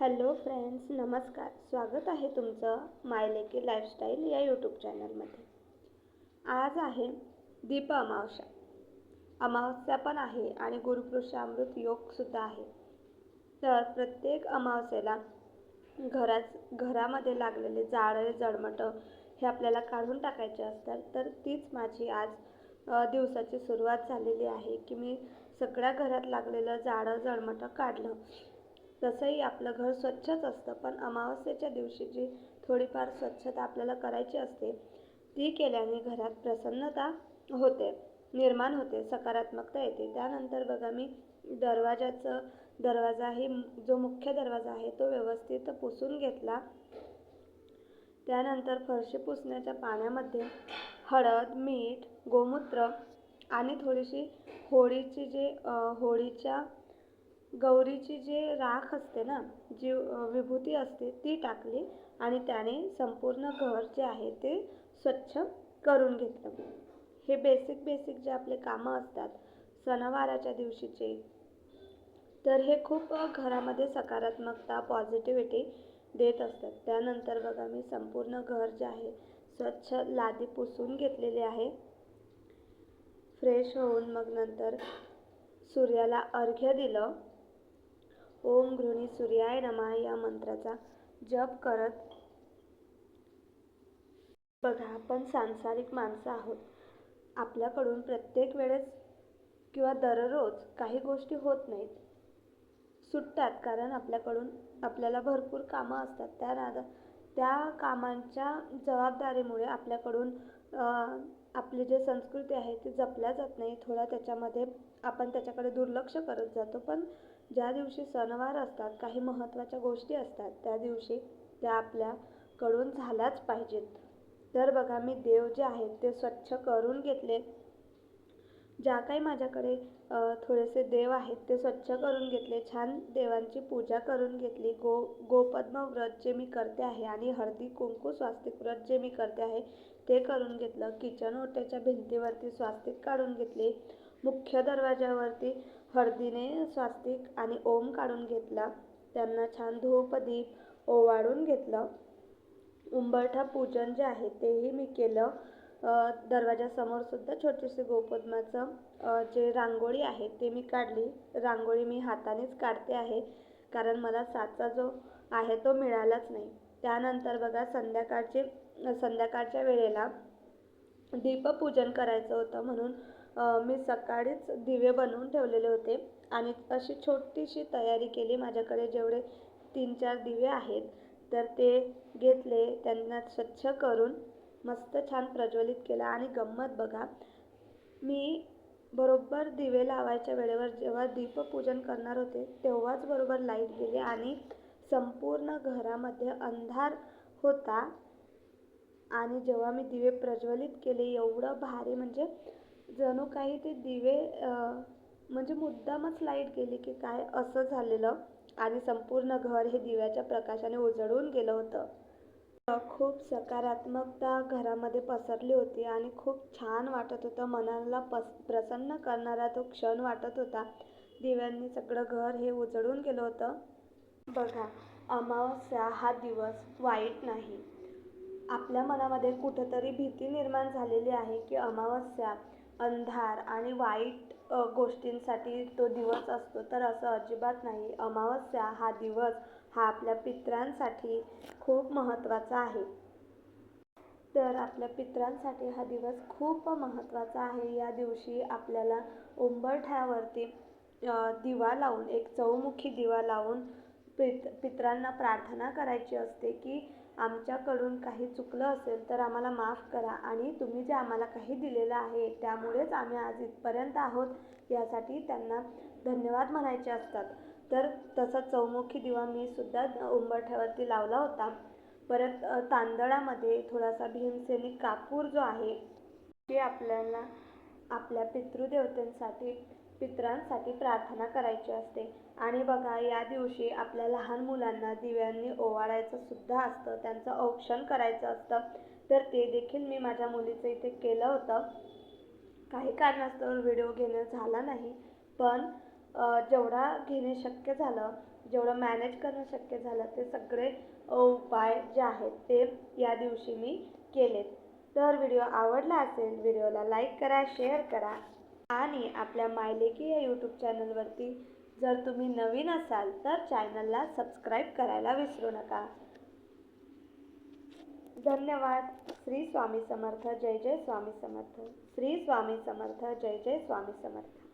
Hello friends नमस्कार. स्वागत आहे तुमचं मायलेकी लाईफस्टाईल या यूट्यूब चॅनलमध्ये. आज आहे दीप अमावस्या. अमावस्या पण आहे आणि गुरुपुरुषामृत योगसुद्धा आहे. तर प्रत्येक अमावस्येला घराच घरामध्ये लागलेले जाळे जळमटं हे आपल्याला काढून टाकायचे असतात. तर तीच माझी आज दिवसाची सुरुवात झालेली आहे की मी सगळ्या घरात लागलेलं जाडं जळमटं काढलं. तसंही आपलं घर स्वच्छच असतं पण अमावस्येच्या दिवशी जी थोडीफार स्वच्छता आपल्याला करायची असते ती केल्याने घरात प्रसन्नता होते निर्माण होते सकारात्मकता येते. त्यानंतर बघा मी दरवाजाचं दरवाजाही जो मुख्य दरवाजा आहे तो व्यवस्थित पुसून घेतला. त्यानंतर फरशी पुसण्याच्या पाण्यामध्ये हळद मीठ गोमूत्र आणि थोडीशी होळीची जे होळीच्या गौरीची जे राख असते ना जी विभूती असते ती टाकली आणि त्याने संपूर्ण घर जे आहे ते स्वच्छ करून घेतलं. हे बेसिक बेसिक जे आपले कामं असतात सणावाराच्या दिवशीचे तर हे खूप घरामध्ये सकारात्मकता पॉझिटिव्हिटी देत असतात. त्यानंतर बघा मी संपूर्ण घर जे आहे स्वच्छ लादी पुसून घेतलेली आहे. फ्रेश होऊन मग नंतर सूर्याला अर्घ्य दिलं. ओम घृणी सूर्याय नमा या मंत्राचा जप करत बघा आपण सांसारिक माणसं आहोत. आपल्याकडून प्रत्येक वेळेस किंवा दररोज काही गोष्टी होत नाहीत. सुटतात कारण आपल्याकडून आपल्याला भरपूर कामं असतात. त्या नादा त्या कामांच्या जबाबदारीमुळे आपल्याकडून आपली जी संस्कृती आहे ती जपल्या जात नाही. थोडा त्याच्यामध्ये आपण त्याच्याकडे दुर्लक्ष करत जातो. पण ज्या दिवशी सणवार असतात काही महत्त्वाच्या गोष्टी असतात त्या दिवशी त्या आपल्याकडून झाल्याच पाहिजेत. तर बघा मी देव जे आहेत ते स्वच्छ करून घेतले. ज्या काही माझ्याकडे थोडेसे देव आहेत ते स्वच्छ करून घेतले. छान देवांची पूजा करून घेतली. गो गोपद्म व्रत जे मी करते आहे आणि हळदी कुंकू स्वास्तिक व्रत जे मी करते आहे ते करून घेतलं. किचन ओट्याच्या भिंतीवरती स्वास्तिक काढून घेतले. मुख्य दरवाजावरती हळदीने स्वास्तिक आणि ओम काढून घेतला. त्यांना छान धूप दीप ओवाळून घेतलं. उंबरठा पूजन जे आहे तेही मी केलं. दरवाजासमोरसुद्धा दरवाजासमोर सुद्धा छोटीशी गोपद्माचं जे रांगोळी आहे ते मी काढली. रांगोळी मी हातानेच काढते आहे कारण मला साचा जो आहे तो मिळालाच नाही. त्यानंतर बघा संध्याकाळचे संध्याकाळच्या वेळेला दीपपूजन करायचं होतं म्हणून मी सकाळीच दिवे बनवून ठेवलेले होते आणि अशी छोटीशी तयारी केली. माझ्याकडे जेवढे तीन चार दिवे आहेत तर ते घेतले. त्यांना स्वच्छ करून मस्त छान प्रज्वलित केला आणि गंमत बघा मी बरोबर दिवे लावायच्या वेळेवर जेव्हा दीपपूजन करणार होते तेव्हाच बरोबर लाइट गेली आणि संपूर्ण घरामध्ये अंधार होता. आणि जेव्हा मी दिवे प्रज्वलित केले एवढं भारी म्हणजे जणू काही ते दिवे म्हणजे मुद्दामच लाइट गेली की काय असं झालेलं आणि संपूर्ण घर हे दिव्याच्या प्रकाशाने उजळून गेलं होतं. खूप सकारात्मकता घरामध्ये पसरली होती आणि खूप छान वाटत होतं. मनाला पस प्रसन्न करणारा तो क्षण वाटत होता. दिव्यांनी सगळं घर हे उजळून गेलं होतं. बघा अमावस्या हा दिवस वाईट नाही. आपल्या मनामध्ये कुठंतरी भीती निर्माण झालेली आहे की अमावस्या अंधार आणि वाईट गोष्टींसाठी तो दिवस असतो. तर असं अजिबात नाही. अमावस्या हा दिवस हा आपल्या पित्रांसाठी खूप महत्त्वाचा आहे. तर आपल्या पित्रांसाठी हा दिवस खूप महत्त्वाचा आहे. या दिवशी आपल्याला उंबरठ्यावरती दिवा लावून एक चौमुखी दिवा लावून पित पितरांना प्रार्थना करायची असते की आमच्याकडून काही चुकलं असेल तर आम्हाला माफ करा आणि तुम्ही जे आम्हाला काही दिलेलं आहे त्यामुळेच आम्ही आज इथपर्यंत आहोत यासाठी त्यांना धन्यवाद म्हणायचे असतात. तर तसा चौमुखी दिवा मी सुद्धा उंबरठ्यावरती लावला होता. परत तांदळामध्ये थोडासा भीमसेनी कापूर जो आहे ते आपल्याला आपल्या पितृदेवतेंसाठी पितरांसाठी प्रार्थना करायची असते. आणि बघा या दिवशी आपल्या लहान मुलांना दिव्यांनी ओवाळायचं सुद्धा असतं. त्यांचं औक्षण करायचं असतं. तर ते देखील मी माझ्या मुलीचं इथे केलं होतं. काही कारणास्तव व्हिडिओ घेणं झाला नाही. पण जेवढा घेणे शक्य झालं जेवढं मॅनेज करणं शक्य झालं ते सगळे उपाय जे आहेत ते या दिवशी मी केलेत. तर व्हिडिओ आवडला असेल व्हिडिओला लाईक करा शेअर करा. आणि आपल्या मायलेकी या यूट्यूब चॅनलवरती जर तुम्ही नवीन असाल तर चॅनलला सबस्क्राईब करायला विसरू नका. धन्यवाद. श्री स्वामी समर्थ. जय जय स्वामी समर्थ. श्री स्वामी समर्थ. जय जय स्वामी समर्थ.